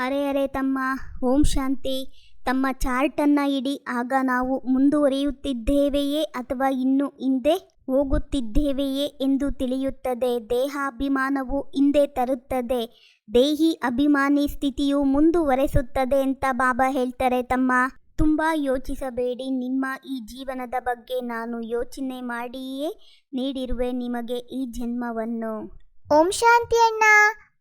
ಅರೆ ಅರೆ ತಮ್ಮ, ಓಂ ಶಾಂತಿ. ತಮ್ಮ ಚಾರ್ಟನ್ನು ಇಡಿ, ಆಗ ನಾವು ಮುಂದುವರಿಯುತ್ತಿದ್ದೇವೆಯೇ ಅಥವಾ ಇನ್ನು ಹಿಂದೆ ಹೋಗುತ್ತಿದ್ದೇವೆಯೇ ಎಂದು ತಿಳಿಯುತ್ತದೆ. ದೇಹಾಭಿಮಾನವು ಹಿಂದೆ ತರುತ್ತದೆ. ದೇಹಿ ಅಭಿಮಾನಿ ಸ್ಥಿತಿಯು ಮುಂದುವರೆಸುತ್ತದೆ ಅಂತ ಬಾಬಾ ಹೇಳ್ತಾರೆ ತಮ್ಮ. ತುಂಬ ಯೋಚಿಸಬೇಡಿ. ನಿಮ್ಮ ಈ ಜೀವನದ ಬಗ್ಗೆ ನಾನು ಯೋಚನೆ ಮಾಡಿಯೇ ನೀಡಿರುವೆ ನಿಮಗೆ ಈ ಜನ್ಮವನ್ನು. ಓಂ ಶಾಂತಿ ಅಣ್ಣ.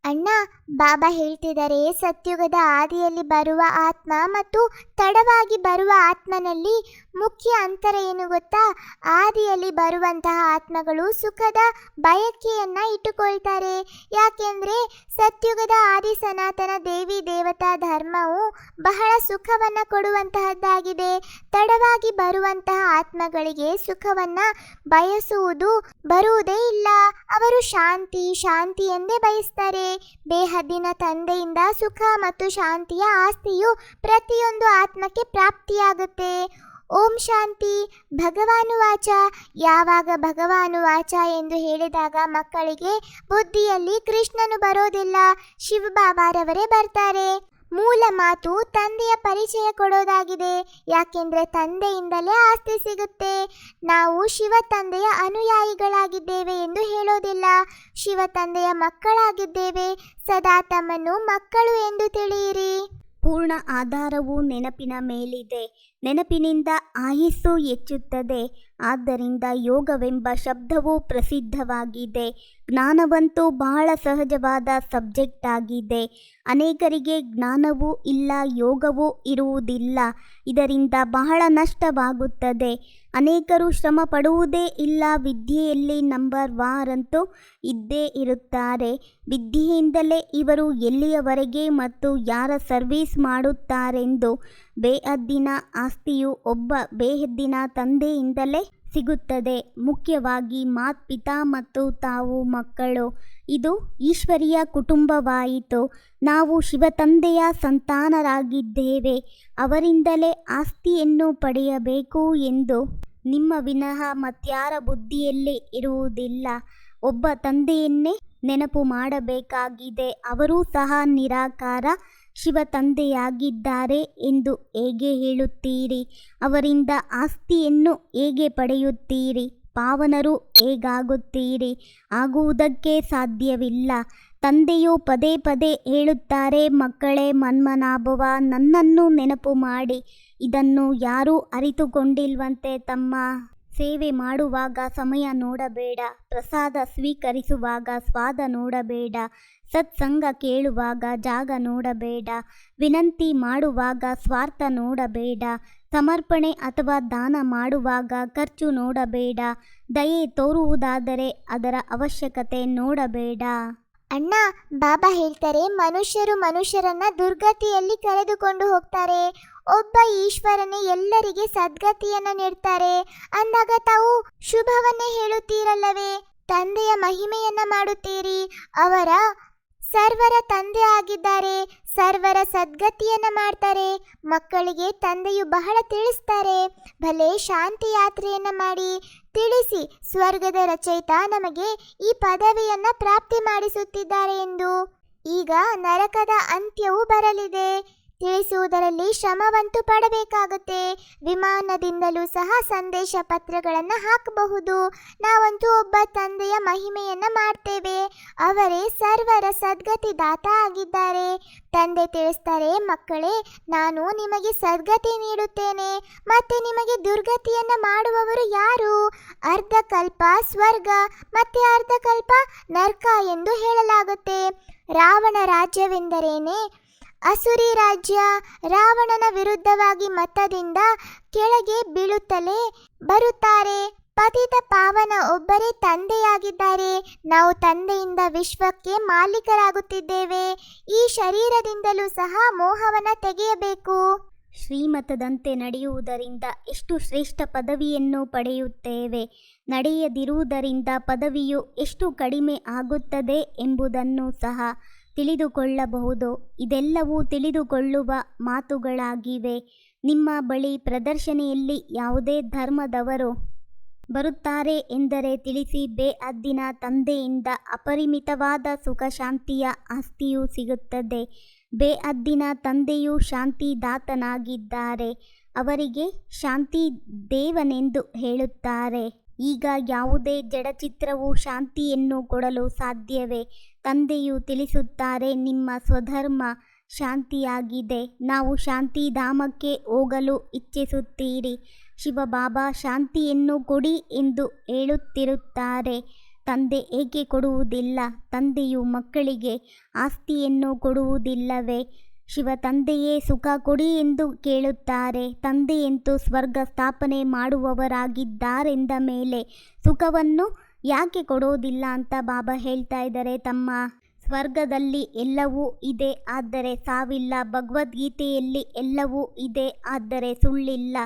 ಅಣ್ಣ, ಬಾಬಾ ಹೇಳ್ತಿದ್ದಾರೆ, ಸತ್ಯುಗದ ಆದಿಯಲ್ಲಿ ಬರುವ ಆತ್ಮ ಮತ್ತು ತಡವಾಗಿ ಬರುವ ಆತ್ಮನಲ್ಲಿ ಮುಖ್ಯ ಅಂತರ ಏನು ಗೊತ್ತಾ? ಆದಿಯಲ್ಲಿ ಬರುವಂತಹ ಆತ್ಮಗಳು ಸುಖದ ಬಯಕೆಯನ್ನ ಇಟ್ಟುಕೊಳ್ತಾರೆ. ಯಾಕೆಂದ್ರೆ ಸತ್ಯುಗದ ಆದಿ ಸನಾತನ ದೇವಿ ದೇವತಾ ಧರ್ಮವು ಬಹಳ ಸುಖವನ್ನ ಕೊಡುವಂತಹದ್ದಾಗಿದೆ. ತಡವಾಗಿ ಬರುವಂತಹ ಆತ್ಮಗಳಿಗೆ ಸುಖವನ್ನ ಬಯಸುವುದು ಬರುವುದೇ ಇಲ್ಲ. ಅವರು ಶಾಂತಿ ಶಾಂತಿ ಎಂದೇ ಬಯಸ್ತಾರೆ. ಬೇಹದ್ದಿನ ತಂದೆಯಿಂದ ಸುಖ ಮತ್ತು ಶಾಂತಿಯ ಆಸ್ತಿಯು ಪ್ರತಿಯೊಂದು ಆತ್ಮಕ್ಕೆ ಪ್ರಾಪ್ತಿಯಾಗುತ್ತೆ. ಓಂ ಶಾಂತಿ. ಭಗವಾನುವಾಚ ಯಾವಾಗ ಭಗವಾನುವಾಚ ಎಂದು ಹೇಳಿದಾಗ ಮಕ್ಕಳಿಗೆ ಬುದ್ಧಿಯಲ್ಲಿ ಕೃಷ್ಣನು ಬರೋದಿಲ್ಲ. ಶಿವಬಾಬಾರವರೇ ಬರ್ತಾರೆ. ಮೂಲ ಮಾತು ತಂದೆಯ ಪರಿಚಯ ಕೊಡೋದಾಗಿದೆ. ಯಾಕೆಂದ್ರೆ ತಂದೆಯಿಂದಲೇ ಆಸ್ತಿ ಸಿಗುತ್ತೆ. ನಾವು ಶಿವ ತಂದೆಯ ಅನುಯಾಯಿಗಳಾಗಿದ್ದೇವೆ ಎಂದು ಹೇಳೋದಿಲ್ಲ. ಶಿವ ತಂದೆಯ ಮಕ್ಕಳಾಗಿದ್ದೇವೆ. ಸದಾ ತಮ್ಮನ್ನು ಮಕ್ಕಳು ಎಂದು ತಿಳಿಯಿರಿ. ಪೂರ್ಣ ಆಧಾರವು ನೆನಪಿನ ಮೇಲಿದೆ. ನೆನಪಿನಿಂದ ಆಯಸ್ಸು ಹೆಚ್ಚುತ್ತದೆ. ಆದ್ದರಿಂದ ಯೋಗವೆಂಬ ಶಬ್ದವು ಪ್ರಸಿದ್ಧವಾಗಿದೆ. ಜ್ಞಾನವಂತೂ ಬಹಳ ಸಹಜವಾದ ಸಬ್ಜೆಕ್ಟ್ ಆಗಿದೆ. ಅನೇಕರಿಗೆ ಜ್ಞಾನವೂ ಇಲ್ಲ, ಯೋಗವೂ ಇರುವುದಿಲ್ಲ. ಇದರಿಂದ ಬಹಳ ನಷ್ಟವಾಗುತ್ತದೆ. ಅನೇಕರು ಶ್ರಮ ಪಡುವುದೇ ಇಲ್ಲ, ವಿದ್ಯೆಯಲ್ಲಿ ನಂಬರ್ ವಾರಂತೂ ಇದ್ದೇ ಇರುತ್ತಾರೆ. ವಿದ್ಯೆಯಿಂದಲೇ ಇವರು ಎಲ್ಲಿಯವರೆಗೆ ಮತ್ತು ಯಾರ ಸರ್ವೀಸ್ ಮಾಡುತ್ತಾರೆಂದು ಬೇಹದ್ದಿನ ಆಸ್ತಿಯು ಒಬ್ಬ ಬೇಹದ್ದಿನ ತಂದೆಯಿಂದಲೇ ಸಿಗುತ್ತದೆ. ಮುಖ್ಯವಾಗಿ ಮಾತ್ ಪಿತಾ ಮತ್ತು ತಾವು ಮಕ್ಕಳು. ಇದು ಈಶ್ವರಿಯ ಕುಟುಂಬವಾಯಿತು. ನಾವು ಶಿವತಂದೆಯ ಸಂತಾನರಾಗಿದ್ದೇವೆ. ಅವರಿಂದಲೇ ಆಸ್ತಿಯನ್ನು ಪಡೆಯಬೇಕು ಎಂದು ನಿಮ್ಮ ವಿನಃ ಮತ್ಯಾರ ಬುದ್ಧಿಯಲ್ಲಿ ಇರುವುದಿಲ್ಲ. ಒಬ್ಬ ತಂದೆಯನ್ನೇ ನೆನಪು ಮಾಡಬೇಕಾಗಿದೆ. ಅವರೂ ಸಹ ನಿರಾಕಾರ ಶಿವ ತಂದೆಯಾಗಿದ್ದಾರೆ ಎಂದು ಹೇಗೆ ಹೇಳುತ್ತೀರಿ? ಅವರಿಂದ ಆಸ್ತಿಯನ್ನು ಹೇಗೆ ಪಡೆಯುತ್ತೀರಿ? ಪಾವನರು ಹೇಗಾಗುತ್ತೀರಿ? ಆಗುವುದಕ್ಕೆ ಸಾಧ್ಯವಿಲ್ಲ. ತಂದೆಯು ಪದೇ ಪದೇ ಹೇಳುತ್ತಾರೆ, ಮಕ್ಕಳೇ ಮನ್ಮನಾಭವ, ನನ್ನನ್ನು ನೆನಪು ಮಾಡಿ. ಇದನ್ನು ಯಾರೂ ಅರಿತುಕೊಂಡಿಲ್ವಂತೆ ತಮ್ಮ ಸೇವೆ ಮಾಡುವಾಗ ಸಮಯ ನೋಡಬೇಡ, ಪ್ರಸಾದ ಸ್ವೀಕರಿಸುವಾಗ ಸ್ವಾದ ನೋಡಬೇಡ, ಸತ್ಸಂಗ ಕೇಳುವಾಗ ಜಾಗ ನೋಡಬೇಡ, ವಿನಂತಿ ಮಾಡುವಾಗ ಸ್ವಾರ್ಥ ನೋಡಬೇಡ, ಸಮರ್ಪಣೆ ಅಥವಾ ದಾನ ಮಾಡುವಾಗ ಖರ್ಚು ನೋಡಬೇಡ, ದಯೆ ತೋರುವುದಾದರೆ ಅದರ ಅವಶ್ಯಕತೆ ನೋಡಬೇಡ. ಅಣ್ಣ, ಬಾಬಾ ಹೇಳ್ತಾರೆ, ಮನುಷ್ಯರು ಮನುಷ್ಯರನ್ನ ದುರ್ಗತಿಯಲ್ಲಿ ಕರೆದುಕೊಂಡು ಹೋಗ್ತಾರೆ. ಒಬ್ಬ ಈಶ್ವರನೇ ಎಲ್ಲರಿಗೆ ಸದ್ಗತಿಯನ್ನ ನೀಡ್ತಾರೆ. ಅಂದಾಗ ತಾವು ಶುಭವನ್ನೇ ಹೇಳುತ್ತೀರಲ್ಲವೇ? ತಂದೆಯ ಮಹಿಮೆಯನ್ನ ಮಾಡುತ್ತೀರಿ. ಅವರ ಸರ್ವರ ತಂದೆ ಆಗಿದ್ದಾರೆ, ಸರ್ವರ ಸದ್ಗತಿಯನ್ನ ಮಾಡ್ತಾರೆ, ಮಕ್ಕಳಿಗೆ ತಂದೆಯು ಬಹಳ ತಿಳಿಸ್ತಾರೆ. ಭಲೆ ಶಾಂತಿ ಯಾತ್ರೆಯನ್ನ ಮಾಡಿ, ತಿಳಿಸಿ ಸ್ವರ್ಗದ ರಚಯಿತ ನಮಗೆ ಈ ಪದವಿಯನ್ನ ಪ್ರಾಪ್ತಿ ಮಾಡಿಸುತ್ತಿದ್ದಾರೆ ಎಂದು. ಈಗ ನರಕದ ಅಂತ್ಯವೂ ಬರಲಿದೆ. ತಿಳಿಸುವುದರಲ್ಲಿ ಶ್ರಮವಂತೂ ಪಡಬೇಕಾಗುತ್ತೆ. ವಿಮಾನದಿಂದಲೂ ಸಹ ಸಂದೇಶ ಪತ್ರಗಳನ್ನು ಹಾಕಬಹುದು. ನಾವಂತೂ ಒಬ್ಬ ತಂದೆಯ ಮಹಿಮೆಯನ್ನು ಮಾಡ್ತೇವೆ. ಅವರೇ ಸರ್ವರ ಸದ್ಗತಿ ದಾತ ಆಗಿದ್ದಾರೆ. ತಂದೆ ತಿಳಿಸ್ತಾರೆ, ಮಕ್ಕಳೇ, ನಾನು ನಿಮಗೆ ಸದ್ಗತಿ ನೀಡುತ್ತೇನೆ. ಮತ್ತೆ ನಿಮಗೆ ದುರ್ಗತಿಯನ್ನ ಮಾಡುವವರು ಯಾರು? ಅರ್ಧಕಲ್ಪ ಸ್ವರ್ಗ, ಮತ್ತೆ ಅರ್ಧಕಲ್ಪ ನರ್ಕ ಎಂದು ಹೇಳಲಾಗುತ್ತೆ. ರಾವಣ ರಾಜ್ಯವೆಂದರೇನೆ? ಅಸುರಿ ರಾಜ್ಯ ರಾವಣನ ವಿರುದ್ಧವಾಗಿ ಮತದಿಂದ ಕೆಳಗೆ ಬೀಳುತ್ತಲೇ ಬರುತ್ತಾರೆ. ಪತಿತ ಪಾವನ ಒಬ್ಬರೇ ತಂದೆಯಾಗಿದ್ದಾರೆ. ನಾವು ತಂದೆಯಿಂದ ವಿಶ್ವಕ್ಕೆ ಮಾಲೀಕರಾಗುತ್ತಿದ್ದೇವೆ. ಈ ಶರೀರದಿಂದಲೂ ಸಹ ಮೋಹವನ್ನು ತೆಗೆಯಬೇಕು. ಶ್ರೀಮತದಂತೆ ನಡೆಯುವುದರಿಂದ ಎಷ್ಟು ಶ್ರೇಷ್ಠ ಪದವಿಯನ್ನು ಪಡೆಯುತ್ತೇವೆ? ನಡೆಯದಿರುವುದರಿಂದ ಪದವಿಯು ಎಷ್ಟು ಕಡಿಮೆ ಆಗುತ್ತದೆ ಎಂಬುದನ್ನು ಸಹ ತಿಳಿದುಕೊಳ್ಳಬಹುದು. ಇದೆಲ್ಲವೂ ತಿಳಿದುಕೊಳ್ಳುವ ಮಾತುಗಳಾಗಿವೆ. ನಿಮ್ಮ ಬಳಿ ಪ್ರದರ್ಶನೆಯಲ್ಲಿ ಯಾವುದೇ ಧರ್ಮದವರು ಬರುತ್ತಾರೆ ಎಂದರೆ ತಿಳಿಸಿ ಬೇಅದ್ದಿನ ತಂದೆಯಿಂದ ಅಪರಿಮಿತವಾದ ಸುಖ ಶಾಂತಿಯ ಆಸ್ತಿಯೂ ಸಿಗುತ್ತದೆ. ಬೇಅದ್ದಿನ ತಂದೆಯು ಶಾಂತಿದಾತನಾಗಿದ್ದಾರೆ. ಅವರಿಗೆ ಶಾಂತಿ ದೇವನೆಂದು ಹೇಳುತ್ತಾರೆ. ಈಗ ಯಾವುದೇ ಜಡಚಿತ್ರವು ಶಾಂತಿಯನ್ನು ಕೊಡಲು ಸಾಧ್ಯವೇ? ತಂದೆಯು ತಿಳಿಸುತ್ತಾರೆ, ನಿಮ್ಮ ಸ್ವಧರ್ಮ ಶಾಂತಿಯಾಗಿದೆ, ನಾವು ಶಾಂತಿಧಾಮಕ್ಕೆ ಹೋಗಲು ಇಚ್ಛಿಸುತ್ತೀರಿ. ಶಿವಬಾಬಾ, ಶಾಂತಿಯನ್ನು ಕೊಡಿ ಎಂದು ಹೇಳುತ್ತಿರುತ್ತಾರೆ. ತಂದೆ ಏಕೆ ಕೊಡುವುದಿಲ್ಲ? ತಂದೆಯು ಮಕ್ಕಳಿಗೆ ಆಸ್ತಿಯನ್ನು ಕೊಡುವುದಿಲ್ಲವೇ? ಶಿವ ತಂದೆಯೇ ಸುಖ ಕೊಡಿ ಎಂದು ಕೇಳುತ್ತಾರೆ. ತಂದೆಯಂತೂ ಸ್ವರ್ಗ ಸ್ಥಾಪನೆ ಮಾಡುವವರಾಗಿದ್ದಾರೆಂದ ಮೇಲೆ ಸುಖವನ್ನು ಯಾಕೆ ಕೊಡೋದಿಲ್ಲ ಅಂತ ಬಾಬಾ ಹೇಳ್ತಾ ಇದ್ದಾರೆ. ತಮ್ಮ ಸ್ವರ್ಗದಲ್ಲಿ ಎಲ್ಲವೂ ಇದೆ ಆದರೆ ಸಾವಿಲ್ಲ. ಭಗವದ್ಗೀತೆಯಲ್ಲಿ ಎಲ್ಲವೂ ಇದೆ ಆದರೆ ಸುಳ್ಳಿಲ್ಲ.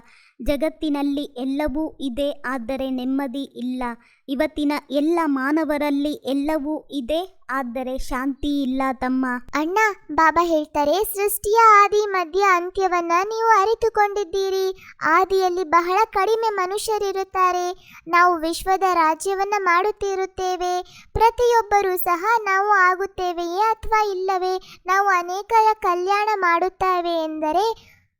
ಜಗತ್ತಿನಲ್ಲಿ ಎಲ್ಲವೂ ಇದೆ, ಆದರೆ ನೆಮ್ಮದಿ ಇಲ್ಲ. ಇವತ್ತಿನ ಎಲ್ಲ ಮಾನವರಲ್ಲಿ ಎಲ್ಲವೂ ಇದೆ, ಆದರೆ ಶಾಂತಿ ಇಲ್ಲ ತಮ್ಮ. ಅಣ್ಣ, ಬಾಬಾ ಹೇಳ್ತಾರೆ, ಸೃಷ್ಟಿಯ ಆದಿ, ಮಧ್ಯ, ಅಂತ್ಯವನ್ನ ನೀವು ಅರಿತುಕೊಂಡಿದ್ದೀರಿ. ಆದಿಯಲ್ಲಿ ಬಹಳ ಕಡಿಮೆ ಮನುಷ್ಯರಿರುತ್ತಾರೆ. ನಾವು ವಿಶ್ವದ ರಾಜ್ಯವನ್ನ ಮಾಡುತ್ತಿರುತ್ತೇವೆ. ಪ್ರತಿಯೊಬ್ಬರೂ ಸಹ ನಾವು ಆಗುತ್ತೇವೆಯೇ ಅಥವಾ ಇಲ್ಲವೇ? ನಾವು ಅನೇಕರ ಕಲ್ಯಾಣ ಮಾಡುತ್ತೇವೆ ಎಂದರೆ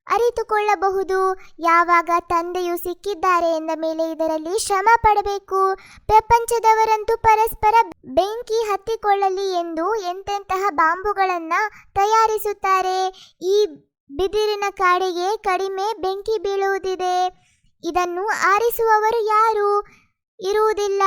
ಅರಿತುಕೊಳ್ಳಬಹುದು. ಯಾವಾಗ ತಂದೆಯು ಸಿಕ್ಕಿದ್ದಾರೆ ಎಂದ ಮೇಲೆ ಇದರಲ್ಲಿ ಶ್ರಮ ಪಡಬೇಕು. ಪ್ರಪಂಚದವರಂತೂ ಪರಸ್ಪರ ಬೆಂಕಿ ಹತ್ತಿಕೊಳ್ಳಲಿ ಎಂದು ಎಂತೆಂತಹ ಬಾಂಬುಗಳನ್ನು ತಯಾರಿಸುತ್ತಾರೆ. ಈ ಬಿದಿರಿನ ಕಾಡಿಗೆ ಕಡಿಮೆ ಬೆಂಕಿ ಬೀಳುವುದಿದೆ. ಇದನ್ನು ಆರಿಸುವವರು ಯಾರು? ಇರುವುದಿಲ್ಲ.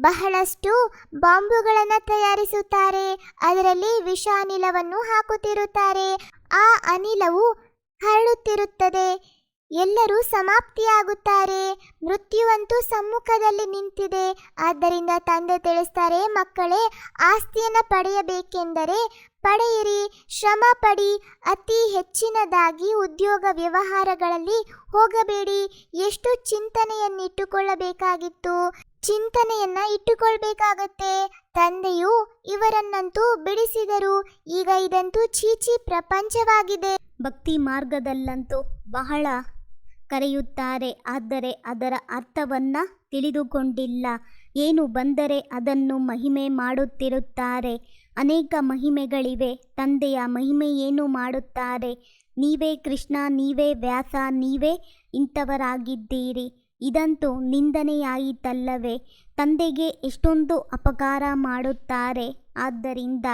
ಬಹಳಷ್ಟು ಬಾಂಬುಗಳನ್ನು ತಯಾರಿಸುತ್ತಾರೆ. ಅದರಲ್ಲಿ ವಿಷ ಅನಿಲವನ್ನು ಹಾಕುತ್ತಿರುತ್ತಾರೆ. ಆ ಅನಿಲವು ಹರಡುತ್ತಿರುತ್ತದೆ ಎಲ್ಲರೂ ಸಮಾಪ್ತಿಯಾಗುತ್ತಾರೆ. ಮೃತ್ಯುವಂತೂ ಸಮ್ಮುಖದಲ್ಲಿ ನಿಂತಿದೆ. ಆದ್ದರಿಂದ ತಂದೆ ತಿಳಿಸ್ತಾರೆ, ಮಕ್ಕಳೇ, ಆಸ್ತಿಯನ್ನು ಪಡೆಯಬೇಕೆಂದರೆ ಪಡೆಯಿರಿ. ಶ್ರಮ ಪಡಿ. ಅತಿ ಹೆಚ್ಚಿನದಾಗಿ ಉದ್ಯೋಗ ವ್ಯವಹಾರಗಳಲ್ಲಿ ಹೋಗಬೇಡಿ. ಎಷ್ಟು ಚಿಂತನೆಯನ್ನಿಟ್ಟುಕೊಳ್ಳಬೇಕಾಗಿತ್ತು? ಚಿಂತನೆಯನ್ನ ಇಟ್ಟುಕೊಳ್ಬೇಕಾಗತ್ತೆ. ತಂದೆಯು ಇವರನ್ನಂತೂ ಬಿಡಿಸಿದರು. ಈಗ ಇದಂತೂ ಚೀಚಿ ಪ್ರಪಂಚವಾಗಿದೆ. ಭಕ್ತಿ ಮಾರ್ಗದಲ್ಲಂತೂ ಬಹಳ ಕರೆಯುತ್ತಾರೆ. ಆದರೆ ಅದರ ಅರ್ಥವನ್ನು ತಿಳಿದುಕೊಂಡಿಲ್ಲ. ಏನು ಬಂದರೆ ಅದನ್ನು ಮಹಿಮೆ ಮಾಡುತ್ತಿರುತ್ತಾರೆ. ಅನೇಕ ಮಹಿಮೆಗಳಿವೆ. ತಂದೆಯ ಮಹಿಮೆ ಏನು ಮಾಡುತ್ತಾರೆ? ನೀವೇ ಕೃಷ್ಣ, ನೀವೇ ವ್ಯಾಸ, ನೀವೇ ಇಂಥವರಾಗಿದ್ದೀರಿ. ಇದಂತೂ ನಿಂದನೆಯಾಯಿತಲ್ಲವೇ? ತಂದೆಗೆ ಎಷ್ಟೊಂದು ಅಪಕಾರ ಮಾಡುತ್ತಾರೆ. ಆದ್ದರಿಂದ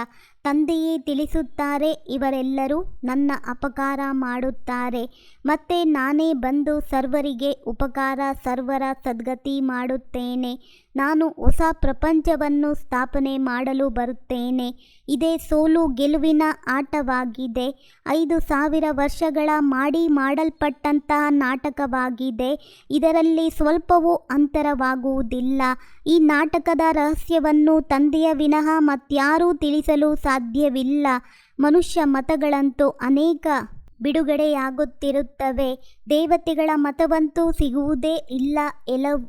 ತಂದೆಯೇ ತಿಳಿಸುತ್ತಾರೆ, ಇವರೆಲ್ಲರೂ ನನ್ನ ಅಪಕಾರ ಮಾಡುತ್ತಾರೆ. ಮತ್ತೆ ನಾನೇ ಬಂದು ಸರ್ವರಿಗೆ ಉಪಕಾರ, ಸರ್ವರ ಸದ್ಗತಿ ಮಾಡುತ್ತೇನೆ. ನಾನು ಹೊಸ ಪ್ರಪಂಚವನ್ನು ಸ್ಥಾಪನೆ ಮಾಡಲು ಬರುತ್ತೇನೆ. ಇದೇ ಸೋಲು ಗೆಲುವಿನ ಆಟವಾಗಿದೆ. ಐದು ಸಾವಿರ ವರ್ಷಗಳ ಮಾಡಿ ಮಾಡಲ್ಪಟ್ಟಂತಹ ನಾಟಕವಾಗಿದೆ. ಇದರಲ್ಲಿ ಸ್ವಲ್ಪವೂ ಅಂತರವಾಗುವುದಿಲ್ಲ. ಈ ನಾಟಕದ ರಹಸ್ಯವನ್ನು ತಂದೆಯ ವಿನಃ ಮತ್ಯಾರೂ ತಿಳಿಸಲು ಸಾಧ್ಯವಿಲ್ಲ. ಮನುಷ್ಯ ಮತಗಳಂತೂ ಅನೇಕ ಬಿಡುಗಡೆಯಾಗುತ್ತಿರುತ್ತವೆ. ದೇವತೆಗಳ ಮತವಂತೂ ಸಿಗುವುದೇ ಇಲ್ಲ.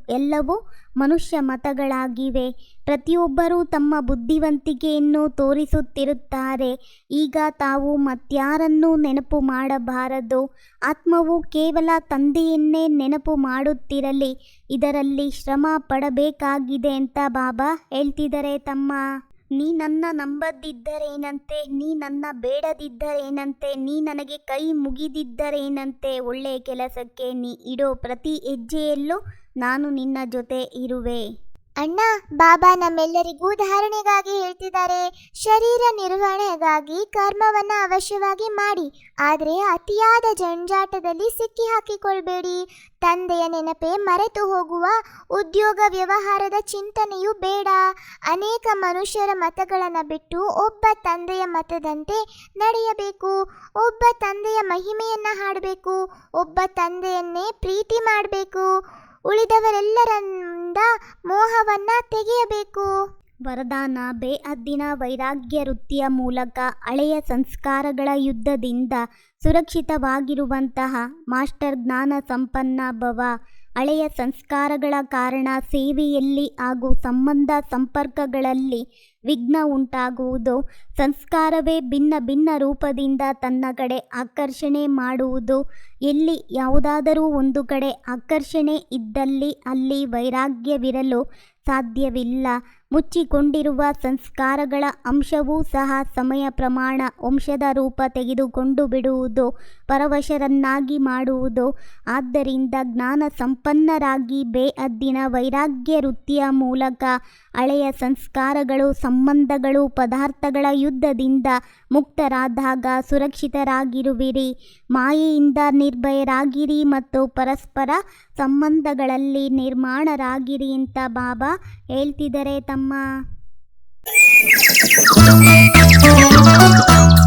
ಎಲ್ಲವೂ ಮನುಷ್ಯ ಮತಗಳಾಗಿವೆ. ಪ್ರತಿಯೊಬ್ಬರೂ ತಮ್ಮ ಬುದ್ಧಿವಂತಿಕೆಯನ್ನು ತೋರಿಸುತ್ತಿರುತ್ತಾರೆ. ಈಗ ತಾವು ಮತ್ಯಾರನ್ನೂ ನೆನಪು ಮಾಡಬಾರದು. ಆತ್ಮವು ಕೇವಲ ತಂದೆಯನ್ನೇ ನೆನಪು ಮಾಡುತ್ತಿರಲಿ. ಇದರಲ್ಲಿ ಶ್ರಮ ಪಡಬೇಕಾಗಿದೆ ಅಂತ ಬಾಬಾ ಹೇಳ್ತಿದ್ದಾರೆ ತಮ್ಮ ನೀ ನನ್ನ ನಂಬದಿದ್ದರೇನಂತೆ, ನೀ ನನ್ನ ಬೇಡದಿದ್ದರೇನಂತೆ, ನೀ ನನಗೆ ಕೈ ಮುಗಿದಿದ್ದರೇನಂತೆ ಒಳ್ಳೆಯ ಕೆಲಸಕ್ಕೆ ನೀ ಇಡೋ ಪ್ರತಿ ಹೆಜ್ಜೆಯಲ್ಲೂ ನಾನು ನಿನ್ನ ಜೊತೆ ಇರುವೆ. ಅಣ್ಣ, ಬಾಬಾ ನಮ್ಮೆಲ್ಲರಿಗೂ ಧಾರಣೆಗಾಗಿ ಹೇಳ್ತಿದ್ದಾರೆ. ಶರೀರ ನಿರ್ವಹಣೆಗಾಗಿ ಕರ್ಮವನ್ನ ಅವಶ್ಯವಾಗಿ ಮಾಡಿ. ಆದರೆ ಅತಿಯಾದ ಜಂಜಾಟದಲ್ಲಿ ಸಿಕ್ಕಿ ಹಾಕಿಕೊಳ್ಬೇಡಿ. ತಂದೆಯ ನೆನಪೇ ಮರೆತು ಹೋಗುವ ಉದ್ಯೋಗ ವ್ಯವಹಾರದ ಚಿಂತನೆಯೂ ಬೇಡ. ಅನೇಕ ಮನುಷ್ಯರ ಮತಗಳನ್ನು ಬಿಟ್ಟು ಒಬ್ಬ ತಂದೆಯ ಮತದಂತೆ ನಡೆಯಬೇಕು. ಒಬ್ಬ ತಂದೆಯ ಮಹಿಮೆಯನ್ನು ಹಾಡಬೇಕು. ಒಬ್ಬ ತಂದೆಯನ್ನೇ ಪ್ರೀತಿ ಮಾಡಬೇಕು. ಉಳಿದವರೆಲ್ಲರಿಂದ ಮೋಹವನ್ನ ತೆಗೆಯಬೇಕು. ವರದಾನ ಬೇಅದ್ದಿನ ವೈರಾಗ್ಯ ವೃತ್ತಿಯ ಮೂಲಕ ಹಳೆಯ ಸಂಸ್ಕಾರಗಳ ಯುದ್ಧದಿಂದ ಸುರಕ್ಷಿತವಾಗಿರುವಂತಹ ಮಾಸ್ಟರ್ ಜ್ಞಾನ ಸಂಪನ್ನ ಭವ ಹಳೆಯ ಸಂಸ್ಕಾರಗಳ ಕಾರಣ ಸೇವೆಯಲ್ಲಿ ಹಾಗೂ ಸಂಬಂಧ ಸಂಪರ್ಕಗಳಲ್ಲಿ ವಿಘ್ನ ಉಂಟಾಗುವುದು. ಸಂಸ್ಕಾರವೇ ಭಿನ್ನ ಭಿನ್ನ ರೂಪದಿಂದ ತನ್ನ ಕಡೆ ಆಕರ್ಷಣೆ ಮಾಡುವುದು. ಎಲ್ಲಿ ಯಾವುದಾದರೂ ಒಂದು ಕಡೆ ಆಕರ್ಷಣೆ ಇದ್ದಲ್ಲಿ ಅಲ್ಲಿ ವೈರಾಗ್ಯವಿರಲು ಸಾಧ್ಯವಿಲ್ಲ. ಮುಚ್ಚಿಕೊಂಡಿರುವ ಸಂಸ್ಕಾರಗಳ ಅಂಶವೂ ಸಹ ಸಮಯ ಪ್ರಮಾಣ ವಂಶದ ರೂಪ ತೆಗೆದುಕೊಂಡು ಬಿಡುವುದು ಪರವಶರನ್ನಾಗಿ ಮಾಡುವುದು. ಆದ್ದರಿಂದ ಜ್ಞಾನ ಸಂಪನ್ನರಾಗಿ ಬೇಅದ್ದಿನ ವೈರಾಗ್ಯ ವೃತ್ತಿಯ ಮೂಲಕ ಹಳೆಯ ಸಂಸ್ಕಾರಗಳು, ಸಂಬಂಧಗಳು, ಪದಾರ್ಥಗಳ ಯುದ್ಧದಿಂದ ಮುಕ್ತರಾದಾಗ ಸುರಕ್ಷಿತರಾಗಿರುವಿರಿ. ಮಾಯೆಯಿಂದ ನಿರ್ಭಯರಾಗಿರಿ ಮತ್ತು ಪರಸ್ಪರ ಸಂಬಂಧಗಳಲ್ಲಿ ನಿರ್ಮಾಣರಾಗಿರಿ ಅಂತ ಬಾಬಾ ಹೇಳ್ತಿದ್ದಾರೆ. ತಮ್ಮ 吗？妈